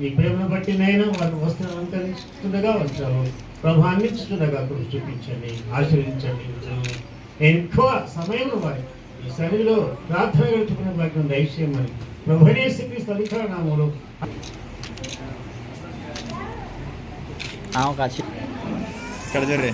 ఈ ప్రేమను బట్టి నేను వారిని వస్త్రం అలంకరించుతుండగా వచ్చాను. ప్రభు అందించుతుండగా కృషి చూపించండి ఆశీర్వించండి నేను ఎక్కువ సమయం వారి ఈ సన్నిధిలో ప్రార్థన గడుచుకునే వాటిని దయచేయమని ప్రభునేశ్వరి స్థలిత నామములు ఇక్కడ చూడ్రి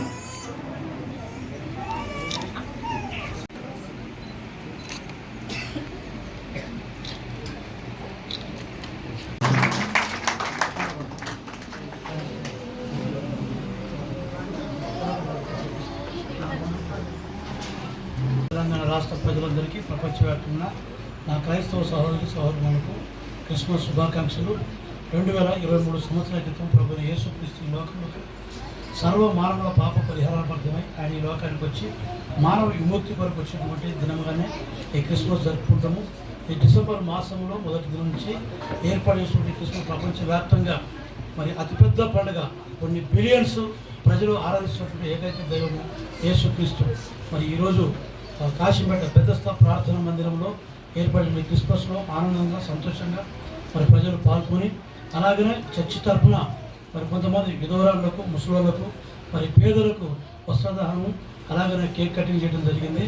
తెలంగాణ రాష్ట్ర ప్రజలందరికీ ప్రపంచవ్యాప్తంగా నా క్రైస్తవ సహోదరి సహోదరులకు క్రిస్మస్ శుభాకాంక్షలు. రెండు వేల ఇరవై మూడు సంవత్సరాల క్రితం ప్రభుత్వ యేసుక్రీస్తు ఈ లోకంలోకి సర్వ మానవుల పాప పరిహారార్థమై ఆయన ఈ లోకానికి వచ్చి మానవ విముక్తి కొరకు వచ్చినటువంటి దినముగానే ఈ క్రిస్మస్ జరుపుకుంటాము. ఈ డిసెంబర్ మాసంలో మొదటి దినం నుంచి ఏర్పాటు చేసినటువంటి క్రిస్మస్ ప్రపంచవ్యాప్తంగా మరి అతిపెద్ద పండుగ కొన్ని బిలియన్స్ ప్రజలు ఆరాధిస్తున్నటువంటి ఏకైక దైవము యేసుక్రీస్తు. మరి ఈరోజు కాశీపేట పెద్దస్థ ప్రార్థన మందిరంలో ఏర్పడిన క్రిస్మస్లో ఆనందంగా సంతోషంగా మరి ప్రజలు పాల్గొని అలాగనే చర్చి తరఫున మరి కొంతమంది విధవరాలకు ముసలోళ్ళకు మరి పేదలకు వస్త్రదానం అలాగనే కేక్ కటింగ్ చేయడం జరిగింది.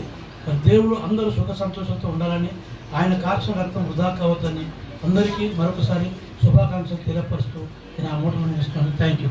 మరి దేవుడు అందరూ సుఖ సంతోషంతో ఉండాలని ఆయన కాక్షణ రక్తం వృధా కావద్దని అందరికీ మరొకసారి శుభాకాంక్షలు తెలియపరుస్తూ నేను ఆ మూటలు ఇస్తున్నాను థ్యాంక్ యూ